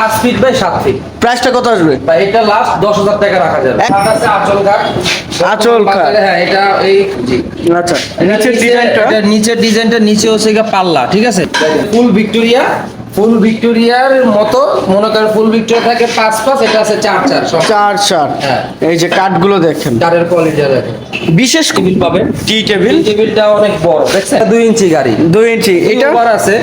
পাঁচ feet by সাত feet প্রাইসটা কত আসবে? এটা লাস্ট দশ হাজার টাকা রাখা যাবে। আচল কাঠ আচল। বাজারে, হ্যাঁ এটা এই জি। আচ্ছা। নিচের নিচে- ডিজাইনটা নিচের ডিজাইনটা নিচে হচ্ছে পাল্লা ঠিক আছে? ফুল ভিক্টোরিয়া ফুল ভিক্টোরিয়ার মতো মনে করেন ফুল ভিক্টোরিয়া থাকে পাঁচ পাঁচ এটা আছে চার চার চার চার। হ্যাঁ। এই যে কাঠগুলো দেখেন। চারের কোয়ালিটি দেখেন। বিশেষ টেবিল পাবেন। Tea table? টেবিলটা অনেক বড় দেখছেন? দুই ইঞ্চি গাড়ি। দুই ইঞ্চি। এটা? এটা আছে।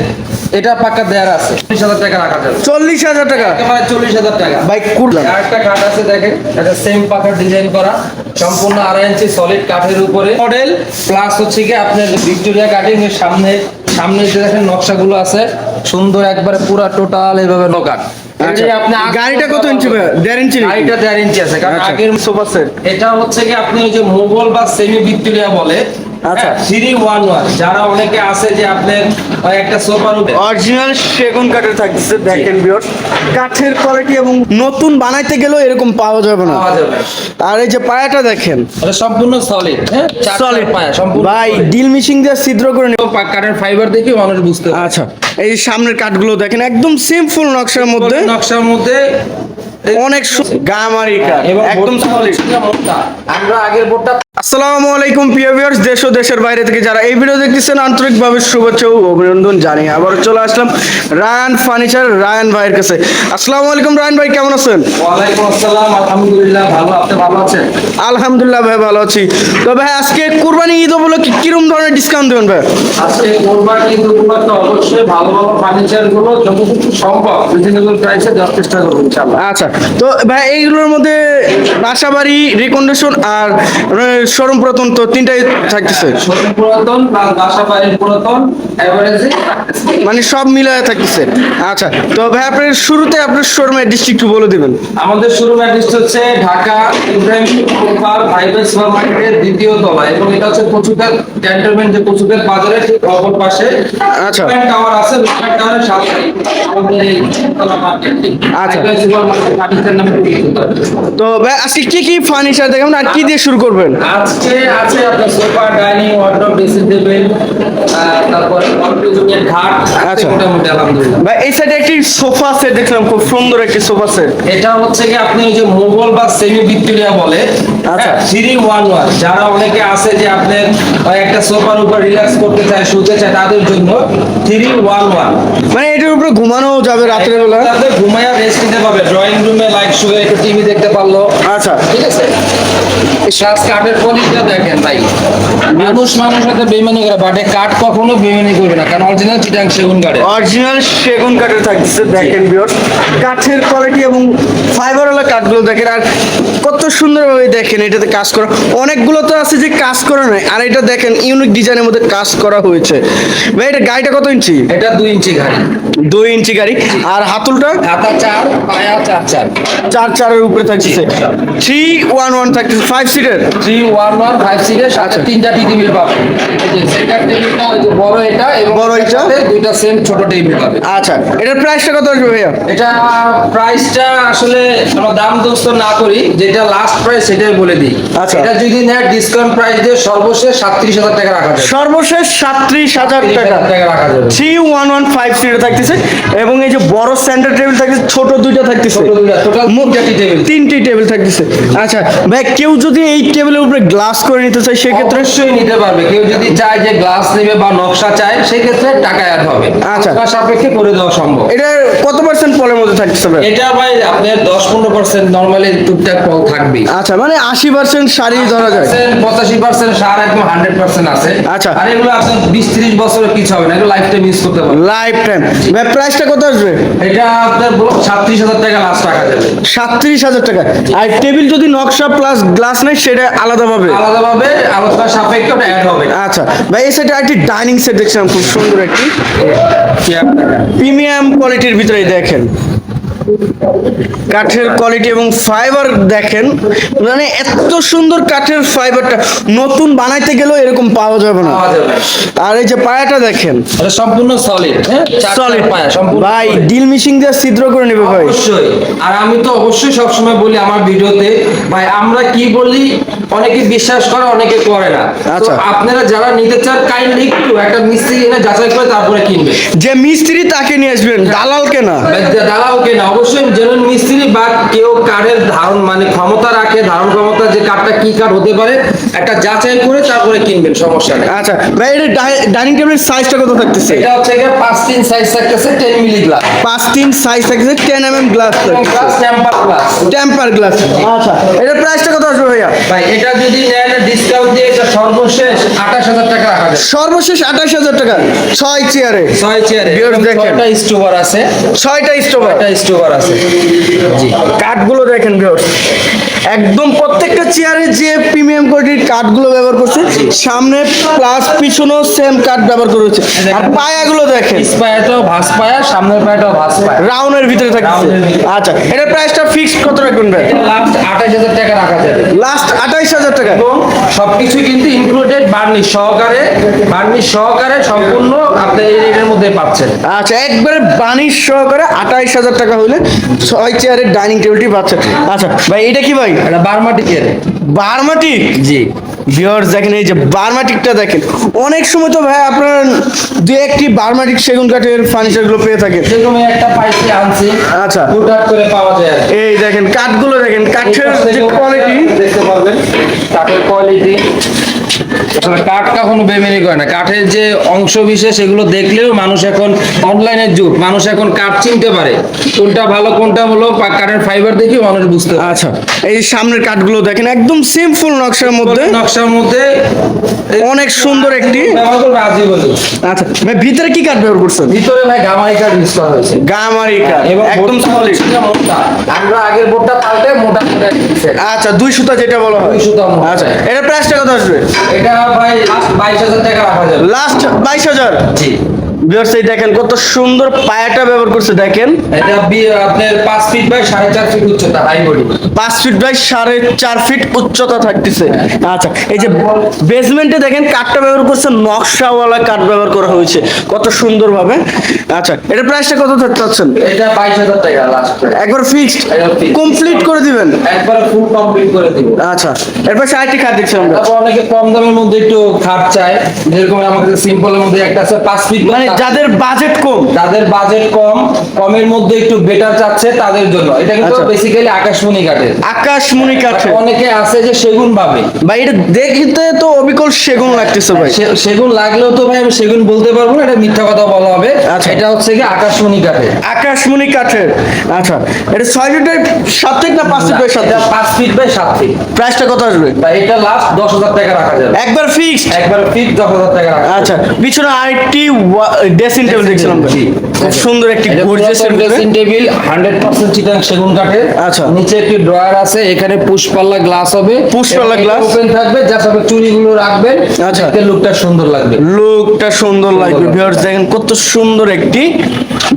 এটা পাকা দেয়ার আছে। চল্লিশ হাজার টাকা রাখা যাবে। চল্লিশ হাজার টাকা? একেবারে চল্লিশ হাজার টাকা। বাইক কুড়লাম আরেকটা কাঠ আছে দেখেন এটা সেম পাকার ডিজাইন করা। সম্পূর্ণ আড়াই ইঞ্চি সলিড কাঠের উপরে। মডেল? প্লাস হচ্ছে কি আপনার ভিক্টোরিয়া কাটিং এর সামনে সামনে যে দেখেন নকশাগুলো আছে সুন্দর একবারে পুরা টোটাল এভাবে নকাট আচ্ছা আপনি গাড়িটা কত ইঞ্চি ভাই? দেড় ইঞ্চি গাড়িটা দেড় ইঞ্চি আছে কারণ আচ্ছা, আগের সোফা সেট এটা হচ্ছে কি আপনি ওই যে মোগল বা সেমি ভিক্টোরিয়া বলে আচ্ছা। থ্রি ওয়ান ওয়ান যারা অনেকে আছে যে আপনার একটা সোফার উপরে অরিজিনাল সেগুন কাঠের থাকছে দেখেন বিয়র কাঠের কোয়ালিটি এবং নতুন বানাইতে গেলেও এরকম পাওয়া যাবে না। পাওয়া যাবে। আর এই যে পায়াটা দেখেন। এটা সম্পূর্ণ সলিড হ্যাঁ? সলিড পায়া সম্পূর্ণ ভাই ডিল মিশিং দিয়ে ছিদ্র করে নেব। কাঠের ফাইবার দেখে মানুষ বুঝতে আচ্ছা এই সামনের কাঠগুলো দেখেন একদম সিম্পল নকশার মধ্যে। নকশার মধ্যে অনেক গামারি কাঠ এবং একদম মোটা। আমরা আগের বোর্ডটা আসসালামু আলাইকুম প্রিয় ভিউয়ার্স দেশ ও দেশের বাইরে থেকে যারা এই ভিডিও দেখতেছেন আন্তরিকভাবে শুভেচ্ছা ও অভিনন্দন জানিয়ে আবার চলে আসলাম রায়ান ফার্নিচার রায়ান ভাইয়ের কাছে। আসসালামু আলাইকুম রায়ান ভাই কেমন আছেন? ওয়ালাইকুম আসসালাম আলহামদুলিল্লাহ ভালো। আপনি ভালো আছেন? আলহামদুলিল্লাহ ভাই ভালো আছি। তো ভাই আজকে কুরবানি ঈদ উপলক্ষে কিরম ধরনের ডিসকাউন্ট দেবেন ভাই? আজকে কোরবানি দুপুরটা অবশ্যই ভালো ভালো ফার্নিচারগুলো যতটুকু সম্ভব রিজনেবল প্রাইসে দেওয়ার চেষ্টা করব ইনশাআল্লাহ। আচ্ছা তো ভাই এইগুলোর মধ্যে বাসাবাড়ি রিকন্ডিশন আর শোরুম পুরাতন তো তিনটাই থাকতেছে। পুরাতন পুরাতন মানে সব মিলায় থাকতেছে। আচ্ছা তো ভাই আপনার শুরুতে আপনার শোরুমের ডিস্ট্রিক্ট বলে দিবেন। আমাদের শোরুম ডিস্ট্রিক্ট হচ্ছে ঢাকা ইব্রাহিম সুপার ভাইবার সুপার মার্কেটের দ্বিতীয় তলা এবং এটা হচ্ছে কচুকার ক্যান্টনমেন্ট যে কচুকার বাজারের ঠিক অপর পাশে। আচ্ছা। টাওয়ার আছে টাওয়ারের সাথে আমাদের এই তলা মার্কেট আচ্ছা। ভাইবার সুপার মার্কেট নামে তো ভাই আজকে কি কি ফার্নিচার দেখাবেন আর কি দিয়ে শুরু করবেন? আজকে আছে আপনার sofa dining wardrobe dressing table তারপর কম্পিউটার ঘাট আছে আচ্ছা। মোটামুটি আলহামদুলিল্লাহ। ভাই এই সাইডে একটি সোফা সেট দেখলাম খুব সুন্দর একটি সোফা সেট এটা হচ্ছে কি আপনি ওই যে মোগল বা সেমি ভিক্টোরিয়া বলে আচ্ছা। Three one one. যারা অনেকে আছে যে আপনার ওই একটা সোফার উপর রিল্যাক্স করতে চায় শুতে চায় তাদের জন্য থ্রি ওয়ান ওয়ান। মানে এটার উপরে ঘুমানো যাবে রাত্রে বেলা? তাদের ঘুমায়া রেস্ট নিতে পারবে। ড্রয়িং রুমে লাইট শুয়ে একটু টিভি দেখতে পারল। আচ্ছা। ঠিক আছে? শ্বাস কাঠের পলিশটা দেখেন ভাই। মানুষ মানুষ সাথে বেমানি করে বাটে কাঠ কখনো বেমানি করবে না কারণ অরিজিনাল চিটাং সেগুন কাঠের অরিজিনাল সেগুন কাঠের থাকতেছে দেখেন বিয়র কাঠের কোয়ালিটি এবং ফাইবারওয়ালা কাঠগুলো দেখেন আর কত সুন্দরভাবে দেখেন এটাতে কাজ করা। অনেকগুলো তো আছে যে কাজ করা নয় আর এটা দেখেন ইউনিক ডিজাইনের মধ্যে কাজ করা হয়েছে। ভাই এটা গাড়িটা কত ইঞ্চি? এটা দুই ইঞ্চি গাড়ি। দুই ইঞ্চি গাড়ি। আর হাতুলটা? হাতা চার পায়া চার চার। চার চারের উপরে থাকছে থ্রি ওয়ান ওয়ান থাকতেছে ফাইভ সিটের থ্রি ওয়ান ওয়ান ফাইভ সিটের সাথে তিনটা টি টেবিল পাবে সেন্টার টেবিলটা বড় এটা এবং বড় এটা? দুইটা সেম ছোট টেবিল পাবে। আচ্ছা এটার প্রাইসটা কত আসবে ভাইয়া? এটা প্রাইসটা আসলে আমরা দাম দোস্ত না করি যেটা লাস্ট প্রাইস সেটাই বলে দিই। আচ্ছা। এটা যদি নেয় ডিসকাউন্ট প্রাইস দিয়ে সর্বশেষ সাতত্রিশ হাজার টাকা রাখা যাবে। সর্বশেষ সাতত্রিশ হাজার টাকা। রাখা যাবে। থ্রি ওয়ান ওয়ান ফাইভ থাকতেছে এবং এই যে বড় সেন্টার টেবিল থাকতেছে ছোট দুইটা থাকতেছে। তিনটি টেবিল থাকতেছে। আচ্ছা ভাই কেউ যদি এই টেবিলের উপরে গ্লাস করে নিতে চায় সেক্ষেত্রে অবশ্যই নিতে পারবে। কেউ যদি চায় যে গ্লাস নেবে বা নকশা চায় সেক্ষেত্রে টাকা অ্যাড হবে। আচ্ছা। টাকা সাপেক্ষে করে দেওয়া সম্ভব। এটা কত পার্সেন্ট পলের মধ্যে থাকতেছে ভাই এটা ভাই আপনার দশ পনেরো পার্সেন্ট নর্মালি টুকটাক ফল থাকবেই। আচ্ছা মানে আশি পার্সেন্ট শাড়ি ধরা যায়। পঁচাশি পার্সেন্ট সার একদম হান্ড্রেড পার্সেন্ট আছে। আচ্ছা। আর এগুলো আপনার বিশ ত্রিশ বছরের কিছু হবে না এগুলো লাইফ টাইম ইউজ করতে পারবে লাইফ টাইম ভাই প্রাইসটা কত আসবে? এটা আপনার সাতত্রিশ হাজার টাকা লাস্ট টাকা যাবে। সাতত্রিশ হাজার টাকা। আর টেবিল যদি নকশা প্লাস গ্লাস নেয় সেটা আলাদাভাবে? আলাদাভাবে আলোচনা সাপেক্ষে ওটা অ্যাড হবে। আচ্ছা ভাই এই সাইডে একটি ডাইনিং সেট দেখছিলাম খুব সুন্দর একটি। প্রিমিয়াম কোয়ালিটির ভিতরে দেখেন। কাঠের কোয়ালিটি এবং ফাইবার দেখেন মানে এত সুন্দর কাঠের ফাইবারটা নতুন বানাইতে গেলেও এরকম পাওয়া যাবে না। আর এই যে পায়াটা দেখেন সম্পূর্ণ সলিড হ্যাঁ? সলিড পায়া সম্পূর্ণ ভাই ডিল মিশিং দিয়ে ছিদ্র করে নেবে ভাই। অবশ্যই। আর আমি তো অবশ্যই সবসময় বলি আমার ভিডিওতে ভাই আমরা কি বলি অনেকে বিশ্বাস করে অনেকে করে না। আচ্ছা। আপনারা যারা নিতে চান কাইন্ডলি একটু একটা মিস্ত্রি এনে যাচাই করে তারপরে কিনবে যে মিস্ত্রি তাকে নিয়ে আসবেন দালালকে না। দালাও কেনা অবশ্যই জেনুইন মিস্ত্রি বা কেউ কাঠের ধারণ মানে ক্ষমতা রাখে ধারণ ক্ষমতা যে কাঠটা কি কাঠ হতে পারে একটা যাচাই করে তারপরে কিনবেন সমস্যা নেই। আচ্ছা ভাই এটা ডাইনিং টেবিলের সাইজটা কত থাকতেছে? এটা হচ্ছে গিয়ে পাঁচ তিন সাইজ থাকতেছে টেন মিলি গ্লাস পাঁচ তিন সাইজ থাকতেছে ten M M glass glass temper glass temper glass আচ্ছা এটার প্রাইসটা কত আসবে ভাইয়া? ভাই এটা যদি নেন ডিসকাউন্ট দিয়ে এটা সর্বশেষ আঠাশ হাজার টাকা রাখা যাবে। সর্বশেষ আঠাশ হাজার টাকা ছয় চেয়ারে ছয় চেয়ারে Viewers দেখেন। ছয়টা স্টোভার আছে। ছয়টা স্টোভার ছয়টা স্টোভার আছে। জি। কাঠগুলো দেখেন ভিউয়ার্স একদম প্রত্যেকটা চেয়ারে যে প্রিমিয়াম কোয়ালিটির কাঠগুলো ব্যবহার করছে সামনে প্লাস পিছনেও সেম কাঠ ব্যবহার করেছে আর পায়াগুলো দেখেন। পায়াটাও ভাস পায়া সামনের পায়াটাও ভাস পায়া। রাউন্ডের ভিতরে থাকে আচ্ছা এটা প্রাইসটা ফিক্সড কত রাখবেন ভাই? লাস্ট আঠাশ হাজার টাকা রাখা যাবে। লাস্ট আঠাইশ হাজার টাকা। সবকিছু কিন্তু ইনক্লুডেড বার্নিশ সহকারে বার্নিশ সহকারে সম্পূর্ণ আপনি রেটের মধ্যে পাচ্ছেন। আচ্ছা একবারে বানিশ সহকারে আঠাইশ হাজার টাকা হইলে ছয় চেয়ারের ডাইনিং টেবিলটি পাচ্ছেন। আচ্ছা ভাই এটা কি ভাই? এটা বারমাটিক? জি। ভিউয়ার্স দেখেন এই যে বারমাটিকটা দেখেন। অনেক সময় তো ভাই আপনার দু একটি বারমাটিক সেগুন কাঠের ফার্নিচারগুলো পেয়ে থাকেন। সেরকম একটা পাইছি আনছি। আচ্ছা। করে পাওয়া যায় এই দেখেন কাঠগুলো দেখেন কাঠের যে কোয়ালিটি পারবেন কাঠের কোয়ালিটি আসলে কাঠ কখনো বেমেনি করে না। কাঠের যে অংশ বিশেষ এগুলো দেখলেও মানুষ এখন অনলাইনের যুগ। মানুষ এখন কাঠ চিনতে পারে। কোনটা ভালো কোনটা হলো কাঠের ফাইবার দেখে মানুষ বুঝতে আচ্ছা এই সামনের কাঠগুলো দেখেন একদম সিম্পল নকশার মধ্যে। নকশার মধ্যে অনেক সুন্দর একটি আচ্ছা ভাই ভিতরে কি কাঠ ব্যবহার করছেন? ভিতরে ভাই গামারি কাঠ ইউজ করা হয়েছে। গামারি কাঠ। এবং একদম সলিড। আমরা আগের বোর্ডটা পাল্টে মোটা আচ্ছা দুই সুতা যেটা বলা হয়। দুই সুতা। আচ্ছা এটার প্রাইসটা কত আসবে? এটা ভাই লাস্ট বাইশ হাজার টাকা রাখা যাবে। লাস্ট বাইশ হাজার? জি। ভিউয়ার্স এই দেখেন কত সুন্দর পায়াটা ব্যবহার করছে দেখেন। এটা আপনার পাঁচ ফিট বাই সাড়ে চার ফিট উচ্চতা হাই বডি পাঁচ ফিট বাই সাড়ে চার ফিট উচ্চতা থাকতেছে। আচ্ছা এই যে বেসমেন্টে দেখেন কাঠটা ব্যবহার করছে নকশাওয়ালা কাঠ ব্যবহার করা হয়েছে। কত সুন্দর ভাবে আচ্ছা এটার প্রাইসটা কত থাকতে চাচ্ছেন? এটা বাইশ হাজার টাকা লাস্ট একবার ফিক্সড কমপ্লিট করে দিবেন? একবারে ফুল কমপ্লিট করে দিব। আচ্ছা এরপর আরেকটি কাঠ দেখছি আমরা। অনেকে কম দামের মধ্যে একটু খাট চায়। যেরকম আমাদের সিম্পলের মধ্যে একটা আছে পাঁচ ফিট মানে যাদের বাজেট কম। যাদের বাজেট কম কমের মধ্যে একটু বেটার চাচ্ছে তাদের জন্য। এটা কিন্তু আচ্ছা। বেসিক্যালি আকাশমণি কাঠের। আকাশমণি কাঠে অনেকে আছে যে সেগুন ভাবে। ভাই এটা দেখতে তো অবিকল সেগুন লাগতেছে ভাই। সেগুন লাগলেও তো ভাই আমি সেগুন বলতে পারব না এটা মিথ্যা কথা বলা হবে। আচ্ছা। এটা হচ্ছে কি আকাশমণি কাঠের। আকাশমণি কাঠের। আচ্ছা এটা ছয় ফিট বাই সাত ফিট না পাঁচ ফিট বাই সাত ফিট পাঁচ ফিট বাই সাত ফিট প্রাইসটা কত আসবে? বা এটা লাস্ট দশ হাজার টাকা রাখা যাবে। একবার ফিক্সড একবার ফিট দশ হাজার টাকা রাখা আচ্ছা পিছনে আরেকটি ড্রেসিং টেবিল দেখছিলাম ভাই। জি। খুব সুন্দর একটি গর্জিয়াস ড্রেসিং টেবিল 100% চিটাং সেগুন কাঠের। আচ্ছা। নিচে একটি ড্রয়ার আছে এখানে পুষ্পাল্লা গ্লাস হবে। পুশপাল্লা glass? ওপেন থাকবে যা সব চুড়িগুলো রাখবেন আচ্ছা। লুকটা সুন্দর লাগবে। লুকটা সুন্দর লাগবে। ভিউয়ার্স দেখেন কত সুন্দর একটি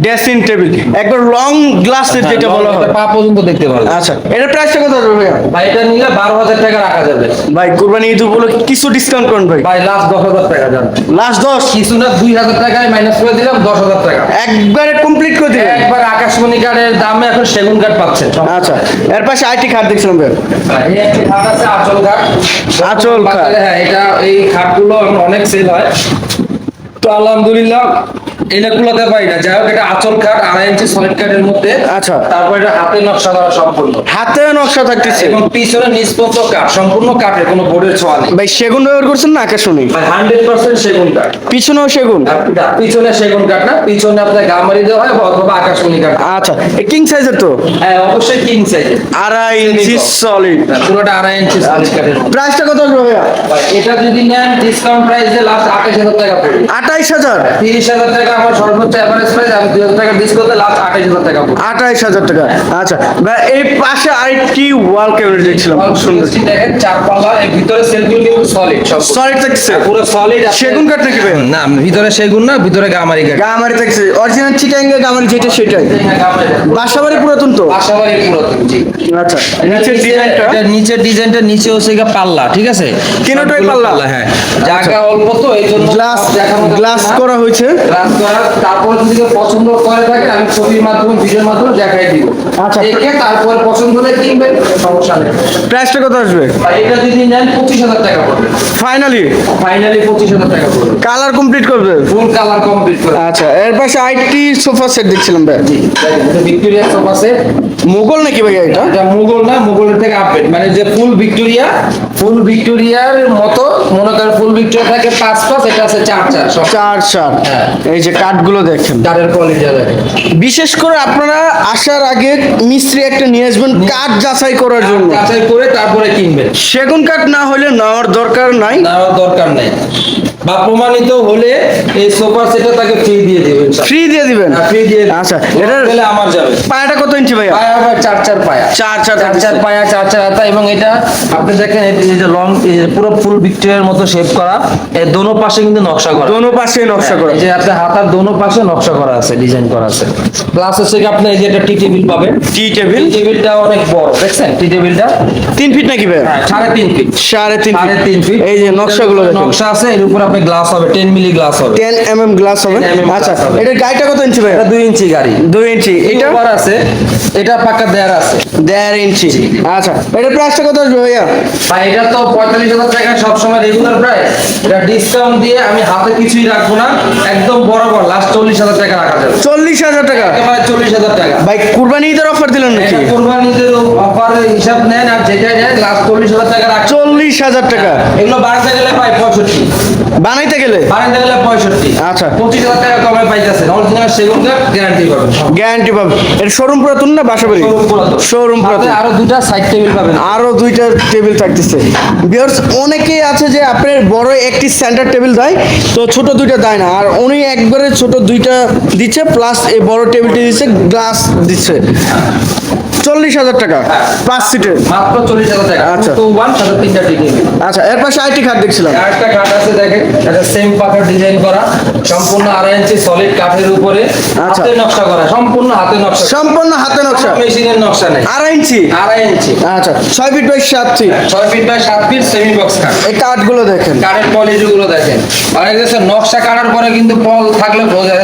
ড্রেসিং টেবিল একবার লং গ্লাসের যেটা বলা হয়। পা পর্যন্ত দেখতে পারবেন। আচ্ছা এটার প্রাইসটা কত ভাইয়া? ভাই এটা নিলে বারো হাজার টাকা রাখা যাবে। ভাই কুরবানি ঈদ উপলক্ষে কিছু ডিসকাউন্ট করুন ভাই। ভাই লাস্ট দশ হাজার টাকা যাবে। লাস্ট দশ? কিছু না দুই হাজার টাকায় মাইনাস করে দিলাম দশ হাজার টাকা। একবারে কমপ্লিট করে দিবেন। একবার আকাশমণি কাঠের দামে এখন সেগুন কাঠ পাচ্ছেন আচ্ছা এর পাশে আইটি খাট দেখছিলাম ভাই। এই একটি খাট আছে আচল খাট। আচল খাট। হ্যাঁ এটা এই খাটগুলো এখন অনেক সেল হয়। তো আলহামদুলিল্লাহ এটা কুলাতে পারি না। যাই হোক এটা আঁচল খাট আড়াই ইঞ্চি সলিড কাঠের মধ্যে। আচ্ছা। তারপর এটা হাতে নকশা করা সম্পূর্ণ। হাতে নকশা থাকতেছে। এবং পিছনে নিষ্পত্ত কাঠ সম্পূর্ণ কাঠের কোনো বোর্ডের ছোঁয়া নেই। ভাই সেগুন ব্যবহার করছেন না আকাশমণি? হান্ড্রেড পার্সেন্ট সেগুন কাঠ। পিছনেও সেগুন? পিছনে সেগুন কাঠ না পিছনে আপনার গামারি দেওয়া হয় অথবা আকাশমণি কাঠ। আচ্ছা কিং সাইজের তো? হ্যাঁ অবশ্যই কিং সাইজের আড়াই ইঞ্চি সলিড পুরোটা আড়াই ইঞ্চি সলিড কাঠের প্রাইসটা কত আসবে ভাইয়া? এটা যদি নেন ডিসকাউন্ট প্রাইস লাস্ট আঠাশ হাজার টাকা পড়বে। আঠাইশ হাজার? তিরিশ হাজার টাকা আমার সর্বোচ্চ অ্যাভারেজ প্রাইস আমি দুই হাজার টাকা ডিসকাউন্টে লাস্ট আঠাশ হাজার টাকা আঠাইশ হাজার টাকা। আচ্ছা ভাই এই পাশে আরেকটি ওয়াল ক্যাবিনেট দেখছিলাম। সুন্দর দেখেন চার পাল্লা এর ভিতরে সেলগুলো কিন্তু সলিড সব সলিড থাকছে পুরো সলিড সেগুন কাঠ নাকি ভাই? না ভিতরে সেগুন না ভিতরে গামারি কাঠ। গামারি থাকছে অরিজিনাল চিটাঙ্গে গামারি যেটা সেটাই। বাসাবাড়ি পুরাতন তো? তো বাসাবাড়ি পুরাতন জি। আচ্ছা নিচের ডিজাইনটা নিচের ডিজাইনটা নিচে হচ্ছে গিয়ে পাল্লা ঠিক আছে? সবগুলো পাল্লা? হ্যাঁ। জায়গা অল্প তো এই জন্য গ্লাস দেখানো গ্লাস করা হয়েছে। গ্লাস করা তারপর যদি পছন্দ করে থাকে আমি ছবির মাধ্যমে ভিডিওর মাধ্যমে দেখাই দিব। আচ্ছা। দেখে তারপর পছন্দ হলে কিনবেন সমস্যা নেই। প্রাইসটা কত আসবে? এটা যদি নেন পঁচিশ হাজার টাকা পড়বে। ফাইনালি ফাইনালি পঁচিশ হাজার টাকা পড়বে। কালার কমপ্লিট করবে? ফুল কালার কমপ্লিট করে। আচ্ছা এর পাশে আইটি সোফা সেট দেখছিলাম ভাই। জি ভিক্টোরিয়া সোফা সেট মোগল নাকি ভাই এটা? এটা মুঘল না মুঘলের থেকে আপডেট মানে যে ফুল ভিক্টোরিয়া ফুল ভিক্টোরিয়ার মতো মনে করেন ফুল ভিক্টোরিয়া থাকে পাঁচ পাঁচ এটা আছে চার চার চার চার। হ্যাঁ। এই যে কাঠগুলো দেখেন। চারের কোয়ালিটি বিশেষ করে আপনারা আসার আগে মিস্ত্রি একটা নিয়ে আসবেন কাঠ যাচাই করার জন্য। যাচাই করে তারপরে কিনবেন। সেগুন কাঠ না হলে নেওয়ার দরকার নাই। নেওয়ার দরকার নাই। বা প্রমাণিত হলে এই সোফা সেটা তাকে ফ্রি দিয়ে দেবেন ফ্রি দিয়ে দিবেন? ফ্রি দিয়ে আচ্ছা এটা আমার যাবে। কত ইঞ্চি ভাইয়া। পায়া হবে চার চার পায়া। চার চার চার চার পায়া চার চার হাতা এবং এটা আপনি দেখেন যে লং পুরো ফুল ভিক্টোরিয়ার মতো শেপ করা এর দোনো পাশে কিন্তু নকশা করা। দোনো পাশে নকশা করা। যে আপনার হাতার দোনো পাশে নকশা করা আছে ডিজাইন করা আছে। প্লাস হচ্ছে কি আপনি এই যে একটা টি টেবিল পাবেন। টি টেবিল টেবিলটা অনেক বড় দেখছেন? টি? টেবিলটা ফিট নাকি ভাইয়া? হ্যাঁ সাড়ে তিন ফিট সাড়ে তিন সাড়ে তিন ফিট এই যে নকশাগুলো নকশা আছে এর উপর আপনি গ্লাস হবে টেন মিলি গ্লাস হবে। এম এম গ্লাস হবে। 10 mm আচ্ছা এটার গাড়িটা কত ইঞ্চি এটা দুই ইঞ্চি গাড়ি। দুই ইঞ্চি এটা? এটা আছে এটা পাকা দেয়ার আছে। দেড় ইঞ্চি আচ্ছা এটার প্রাইসটা কত আসবে ভাইয়া? ভাই এটা তো পঁয়তাল্লিশ হাজার টাকা সবসময় রেগুলার প্রাইস এটা ডিসকাউন্ট দিয়ে আমি হাতে কিছুই রাখব না। একদম বরাবর লাস্ট চল্লিশ হাজার টাকা রাখা যাবে। চল্লিশ হাজার টাকা? একেবারে চল্লিশ হাজার টাকা। ভাই কুরবানি ঈদের অফার দিলেন নাকি? এটা কোরবানিদের অফারের হিসাব নেন আর যেটা নেন লাস্ট চল্লিশ হাজার টাকা চল্লিশ হাজার টাকা। এগুলো বাড়াতে গেলে পাই পঁয়ষট্টি। বানাইতে গেলে বাড়াতে গেলে পঁয়ষট্টি। আচ্ছা। পঁচিশ হাজার টাকা কমে পাইতেছেন অরিজিনাল সেগুন কাঠ গ্যারান্টি পাবেন গ্যারান্টি এটা শোরুম পুরাতন না শোরুম পুরাতন। শোরুম পুরাতন। আরও দুটা সাইড টেবিল পাবেন। আরও দুইটা টেবিল থাকতেছে। বিয়ার্স অনেকেই আছে যে আপনার বড় একটি সেন্টার টেবিল দেয় তো ছোট দুইটা দেয় না। আর উনি একবারে ছোট দুইটা দিচ্ছে প্লাস এই বড় টেবিলটি দিচ্ছে গ্লাস দিচ্ছে। চল্লিশ হাজার টাকা পাঁচ সিটের মাত্র চল্লিশ হাজার টাকা। আচ্ছা। আচ্ছা এর পাশে আইটি কার্ড দেখছিলাম। আরেকটা কাঠ আছে দেখেন। সেম পাকার ডিজাইন করা সম্পূর্ণ আড়াই ইঞ্চি সলিড কাঠের উপরে আচ্ছা। হাতে নকশা করা সম্পূর্ণ হাতে নকশা সম্পূর্ণ হাতে নকশা। মেশিনের নকশা নেই। আড়াই ইঞ্চি আড়াই ইঞ্চি আচ্ছা ছয় ফিট বাই সাত ফিট ছয় ফিট বাই সাত ফিট সেমি বক্স কাঠ। এই কাঠগুলো দেখেন। কাঠের কোয়ালিটি গুলো দেখেন। অনেক দেশে নকশা কাটার পরে কিন্তু পল থাকলে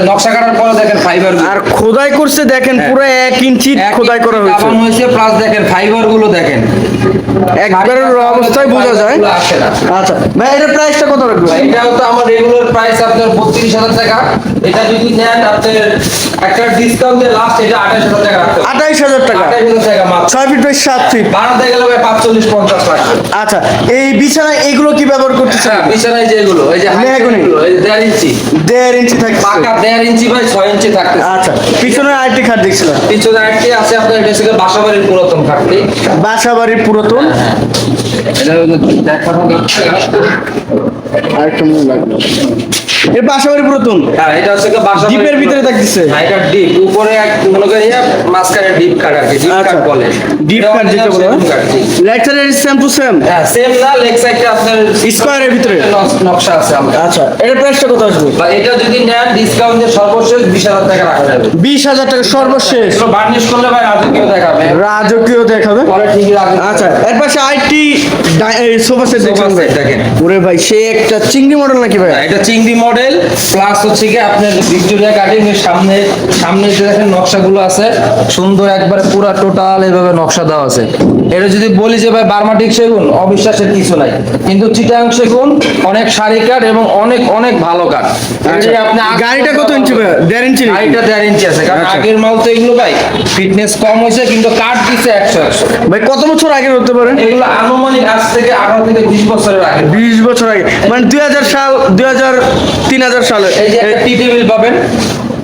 নকশা কাটার পরে দেখেন ফাইবার আর খোদাই করছে দেখেন পুরো এক ইঞ্চি খোদাই করা হয়েছে। হয়েছে প্লাস দেখেন ফাইবারগুলো দেখেন। একবারে র অবস্থায় বোঝা যায়। আচ্ছা ভাই এটার প্রাইসটা কত রাখবে এটাও তো আমার রেগুলার প্রাইস আপনার বত্রিশ হাজার টাকা। এটা যদি নেন আপনার একটা ডিসকাউন্ট দিয়ে লাস্ট এটা আঠাশ হাজার টাকা আঠাইশ হাজার টাকা। আঠাশ হাজার টাকা মাত্র। ছয় ফিট বাই সাত ফিট বানাতে গেলে ভাই পাঁচচল্লিশ পঞ্চাশ লাগবে আচ্ছা এই বিছানায় এগুলো কি ব্যবহার করতেছেন? হ্যাঁ বিছানায় যেগুলো এই যে মেহগনি। গুলো, এই যে দেড় ইঞ্চি। দেড় ইঞ্চি থাকছে। পাকা দেড় ইঞ্চি বাই ছয় ইঞ্চি থাকতে আচ্ছা পিছনে আইটি খাট দেখছিলাম। পিছনে একটি আছে আপনার এটা থেকে বাসাবাড়ির পুরাতন কাঠটি বাসা বাড়ির পুরাতন এটা হলো দেখানো যাচ্ছে না। আরেকটা মনে লাগল এর বাসা বাড়ির পুরাতন? হ্যাঁ এটা হচ্ছে বাসাবাড়ির ডিপের ভিতরে থাকতেছে? হ্যাঁ, এটা ডিপ উপরে এক মনে করেন ইয়া, মাঝখানে ডিপ কাট আর কি ডিপ আচ্ছা কাট বলে। ডিপ কাট যেটা বলে। লেকচারের সেম টু সেম হ্যাঁ সেম না আপনার স্কোয়ারের ভিতরে? নকশা আছে আমরা আচ্ছা এটার প্রাইসটা কত আসবে? বা এটা যদি নেন ডিসকাউন্ট দিয়ে সর্বশেষ বিশ হাজার টাকা রাখা যাবে। বিশ হাজার টাকা সর্বশেষ। এগুলো বার্নিশ করলে ভাই রাজকীয় দেখাবে। রাজকীয় দেখাবে। পরে ঠিকই রাখবে। আচ্ছা এর পাশে আইটি সোফা সেট দেখেন। ওরে ভাই সে একটা চিংড়ি মডেল নাকি ভাই? এটা চিংড়ি মডেল প্লাস হচ্ছে কি আপনার ভিক্টোরিয়া কাটিং এর সামনে সামনে যে দেখেন নকশাগুলো আছে সুন্দর একবারে পুরো টোটাল এভাবে নকশা দেওয়া আছে। এটা যদি বলি যে ভাই বার্মাটিক সেগুন অবিশ্বাসের কিছু নাই। কিন্তু চিটাং সেগুন অনেক সারি কাঠ এবং অনেক অনেক ভালো কাঠ। আচ্ছা আপনি গাড়িটা কত ইঞ্চি দেড় ইঞ্চি গাড়িটা দেড় ইঞ্চি আছে কারণ আচ্ছা। আগের মাল তো এগুলো ভাই ফিটনেস কম হয়েছে কিন্তু কাঠ দিছে একশো একশো। ভাই কত বছর আগে হতে পারে এগুলো আনুমানিক আজ থেকে আঠারো থেকে বিশ বছরের আগে। বিশ বছর আগে। মানে দুই হাজার সাল দুই হাজার তিন হাজার সালে এই যে একটা টি টেবিল পাবেন।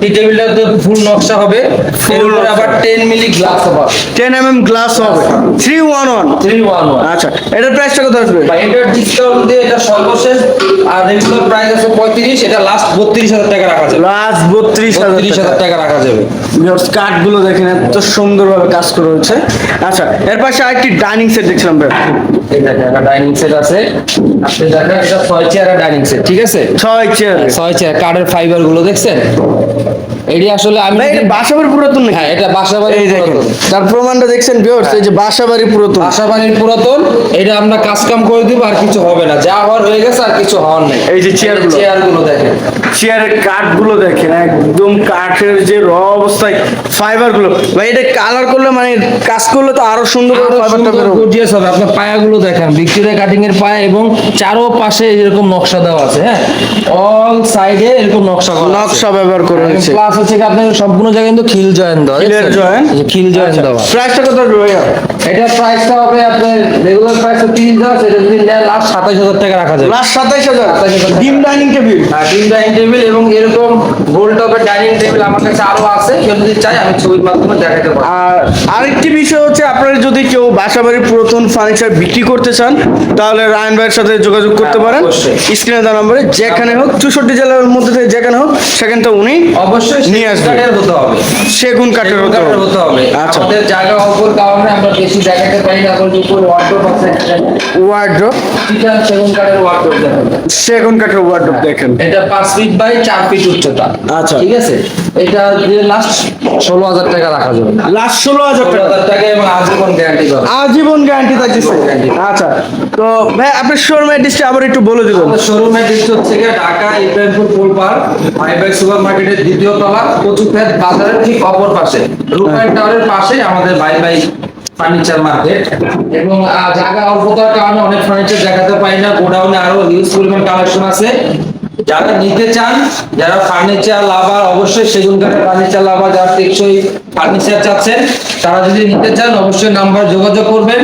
টি টেবিলটা তো ফুল নকশা হবে। এর উপরে আবার টেন মিলি গ্লাস হবে। টেন এম এম গ্লাস হবে। Three one one three one one আচ্ছা এটার প্রাইসটা কত আসবে? বা এটার ডিসকাউন্ট দিয়ে এটা সর্বশেষ। আর রেগুলার প্রাইস আছে পঁয়ত্রিশ এটা লাস্ট বত্রিশ হাজার টাকা রাখা যাবে। লাস্ট বত্রিশ বত্রিশ হাজার হাজার টাকা রাখা যাবে। কাঠগুলো দেখেন এত সুন্দরভাবে কাজ করা হচ্ছে। আচ্ছা এর পাশে আরেকটি ডাইনিং সেট দেখছিলাম ভাই। এটা একটা ডাইনিং সেট আছে। আপনি দেখেন এটা ছয় চেয়ারের ডাইনিং সেট ঠিক আছে? ছয় চেয়ার ছয় চেয়ার কাঠের ফাইবারগুলো দেখছেন? এটি আসলে আমি বাসাবাড়ি পুরাতন হ্যাঁ এটা বাসাবাড়ি এই দেখেন তার প্রমাণটা দেখছেন ভিউয়ার্স এই যে বাসাবাড়ি পুরাতন। বাসাবাড়ির পুরাতন এটা আমরা কাজ কাম করে দিব আর কিছু হবে না। যা হওয়ার হয়ে গেছে আর কিছু হওয়ার নেই। এই যে চেয়ারগুলো। চেয়ারগুলো দেখেন। চেয়ারের কাঠগুলো দেখেন একদম কাঠের যে র অবস্থায় ফাইবারগুলো ভাই এটা কালার করলে মানে কাজ করলে তো আরও সুন্দর করে ফাইবারটা বেরোবে। গর্জিয়াস হবে। আপনার পায়াগুলো দেখেন ভিক্টোরিয়া কাটিং এর পায়া এবং চারো পাশে এরকম নকশা দেওয়া আছে হ্যাঁ? অল সাইডে এরকম নকশা করা নকশা ব্যবহার করে হয়েছে প্লাস হচ্ছে কি আপনার সম্পূর্ণ জায়গায় কিন্তু খিল জয়েন দেওয়া খিলের যে খিল জয়েন দেওয়া। প্রাইসটা কত রয়ে এটা প্রাইসটা হবে আপনার রেগুলার প্রাইস তিরিশ হাজার সেটা যদি নেন লাস্ট সাতাশ হাজার টাকা রাখা যাবে। লাস্ট সাতাইশ হাজার? 27,000 ডিম ডাইনিং টেবিল আর ডিম ডাইনিং টেবিল এবং এরকম গোল টপের ডাইনিং টেবিল আমার কাছে আরও আছে। কেউ যদি চাই আমি ছবির মাধ্যমে দেখাতে পারব। আর আরেকটি বিষয় হচ্ছে আপনারা যদি কেউ বাসাবাড়ির পুরাতন ফার্নিচার বিক্রি করতে চান তাহলে রায়ন ভাইয়ের সাথে যোগাযোগ করতে হ্যাঁ, পারেন। অবশ্যই। স্ক্রিনে দেওয়া নম্বরে যেখানে হোক চৌষট্টি জেলার মধ্যে থেকে যেখানে হোক সেখান থেকে উনি অবশ্যই নিয়ে আসবে। কাঠের হতে হবে। সেগুন কাঠের হতে হবে। আচ্ছা। আমাদের জায়গা অল্পর কারণে আমরা বেশি দেখাতে পারি না কারণ উপরে ওয়ার্ডরোব আছে। ওয়ার্ড্রোপ চিটার সেগুন কাঠের ওয়ার্ডরোব দেখেন সেগুন কাঠের ওয়ার্ড্রোপ দেখেন। এটা পাঁচ ফিট বাই চার ফিট উচ্চতা। আচ্ছা। ঠিক আছে? এটা লাস্ট ষোলো হাজার টাকা রাখা যাবে। লাস্ট ষোলো হাজার ষোলো টাকা। হাজার টাকা এবং আজীবন গ্যারান্টি আজীবন গ্যারান্টি থাকতেছে আচ্ছা। তো ভাই, আপনার শোরুম অ্যাড্রেসটা আবার একটু বলে দিবেন। শোরুমের ডিস্ট হচ্ছে ঢাকা ইব্রাহিমপুর ফুলপার মাইবাই সুপার মার্কেটের দ্বিতীয় তলা কচুখ্যাত বাজারের ঠিক অপর পাশে। রূপায়ণ টাওয়ারের পাশে আমাদের বাই বাই ফার্নিচার মার্কেট এবং জায়গা অল্পতার কারণে অনেক ফার্নিচার দেখাতে পাই না, গোডাউনে আরও হিউজ পরিমাণ কালেকশন আছে। যারা নিতে চান, যারা ফার্নিচার লাভার অবশ্যই সেগুন ফার্নিচার লাভার যারা টেকসই ফার্নিচার চাচ্ছেন, তারা যদি নিতে চান, অবশ্যই নাম্বার যোগাযোগ করবেন।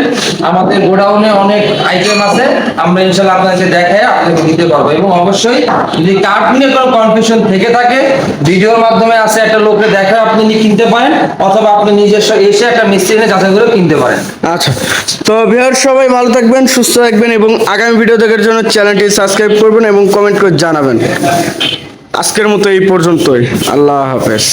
আমাদের গোডাউনে অনেক আইটেম আছে, আমরা ইনশাল্লাহ আপনাকে দেখাই আপনাকে দিতে পারব। এবং অবশ্যই যদি কাঠ নিয়ে কোনো কনফিউশন থেকে থাকে ভিডিওর মাধ্যমে আছে একটা লোককে দেখায়, আপনি কিনতে পারেন, অথবা আপনি নিজস্ব এসে একটা মিস্ত্রি এনে যাচাই করে কিনতে পারেন। আচ্ছা। তো ভিউয়ার সবাই ভালো থাকবেন, সুস্থ থাকবেন, এবং আগামী ভিডিও দেখার জন্য চ্যানেলটি সাবস্ক্রাইব করবেন এবং কমেন্ট করে জানাবেন। আজকের মতো এই পর্যন্তই। আল্লাহ হাফেজ।